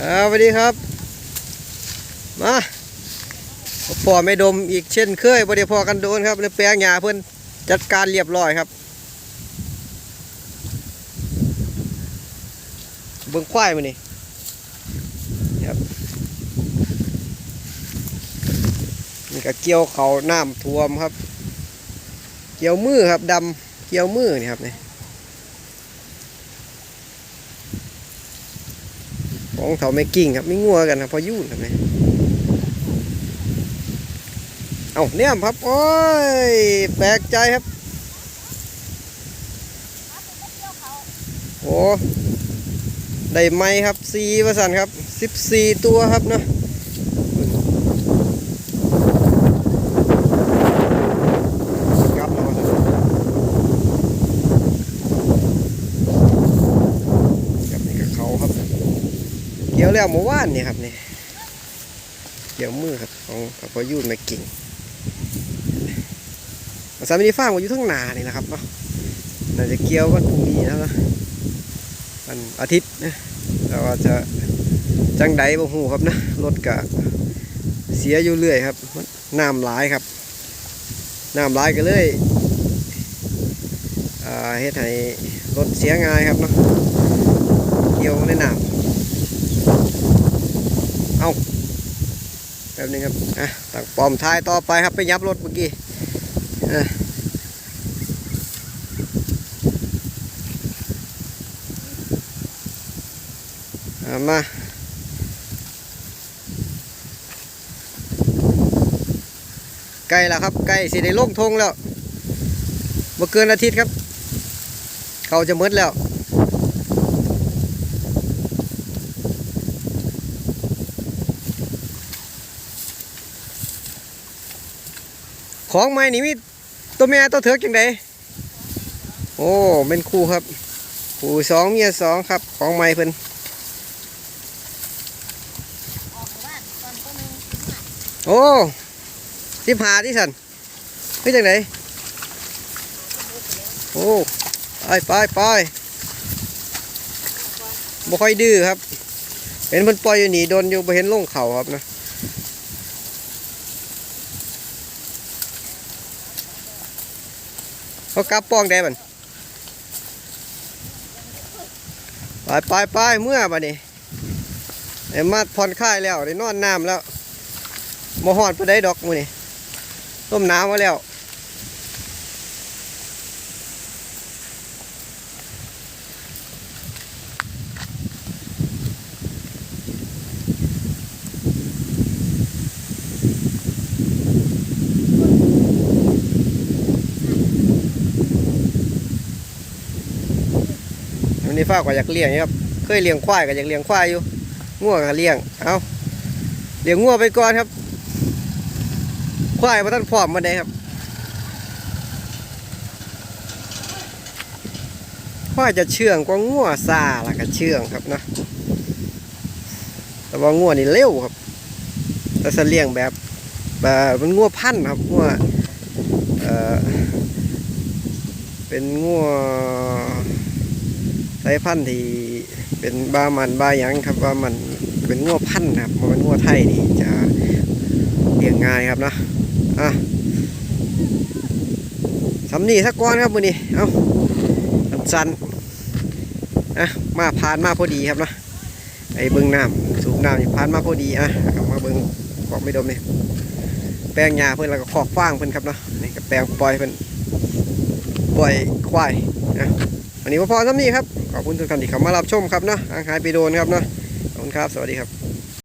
อ่าสวัสดีครับ มาพ่อไม่ดมอีกเช่นเคยบ่ได้พอกันโดนครับในแปลงหญ้าเพิ่นจัดการเรียบร้อยครับเบิ่งควายมานี่ครับนี่ก็เกี่ยวเขาน้ำท่วมครับ เกี่ยวมือครับดำเกี่ยวมือนี่ครับเนี่ย ของเถาไม่กิ่งครับไม่งัวกันครับพอยุ่นครับนี่เอาเนี่ยครับโอ้ยแปลกใจครับโอ้ได้ไหมครับสีประสันครับ 14 ตัวครับเนาะครับเอามาครับครับนี่ก็เขาครับ เกี่ยวแล้วเมื่อวานนี่ครับนี่เกี่ยวมือครับของของพอยุ่นไม่กิ่งสามีฟามก็อยู่ทั้งหนานี่นะครับเนาะน่าจะเกี่ยววันพรุ่งนี้แล้วนะวันอาทิตย์นะเราจะจังไดบ่ฮู้ครับนะรถกะเสียอยู่เรื่อยครับน้ำหลายครับน้ำหลายก็เลยอ่าเฮ็ดให้รถเสียง่ายครับเนาะเกี่ยวในน้ำ แป๊บ นึงครับอะตักปอมท้ายต่อไปครับไปยับรถเมื่อกี้อะเอามาใกล้แล้วครับใกล้สิได้ลงทงแล้วเมื่อเกินอาทิตย์ครับ เขาจะมืดแล้ว ของใหม่นี่มีตัวแม่ตัวเถิกจังไดโอ้เป็นคู่ครับคู่สองเมียสองครับ ของใหม่เพิ่นโอ้สิบหาที่สันคือจังไดโอ้ไปไปไปบ่ค่อยดื้อครับ เห็นเพิ่นปล่อยอยู่นี่โดนอยู่บ่เห็นลงเข่าครับนะ เขากลับป้องได้บันไปไปไปเมื่อบันนี้ไอ้มาผ่อนคลายแล้วได้นอนน้ำแล้วบ่ฮอดไปได้ดอกมือนี่ต้มน้ำมาแล้ว นี้ฟ้าก็อยากเลี้ยงครับ เคยเลี้ยงควายก็อยากเลี้ยงควายอยู่งัวก็เลี้ยง เอาเลี้ยงงัวไปก่อนครับ ควายมาตั้งพร้อมมาได้ครับ ควายจะเชื่องกว่างัวซาละก็เชื่องครับเนาะ แต่ว่างัวนี่เร็วครับ แต่จะเลี้ยงแบบแบบมันงัวพันครับงัว เอ่อ เป็นงัว สายพันธุ์ที่เป็นบามันบาหยังครับว่ามันเป็นงัวพันธุ์ครับบ่แมันงัวไทยนี่จะเลี้ยงง่ายครับเนาะอะสำนีสักก้อนครับมือนี้เอาสันๆอะมาผ่านมาพอดีครับเนาะไอ้เบิ้งน้ำสูบน้ำนี่ผ่านมาพอดีอะเอามาเบิ้งขอกไม่ดมเนี่ยแปลงหญ้าเพิ่อนแล้วก็ขอกฟางเพิ่อนครับเนาะนี่ก็แปลงปล่อยเพิ่อนปล่อยควายนะวันนี้พอๆซ้ำนีครับ ขอบคุณทุกท่านที่เข้ามารับชมครับเนาะอาหารไปโดนครับเนาะขอบคุณครับ สวัสดีครับ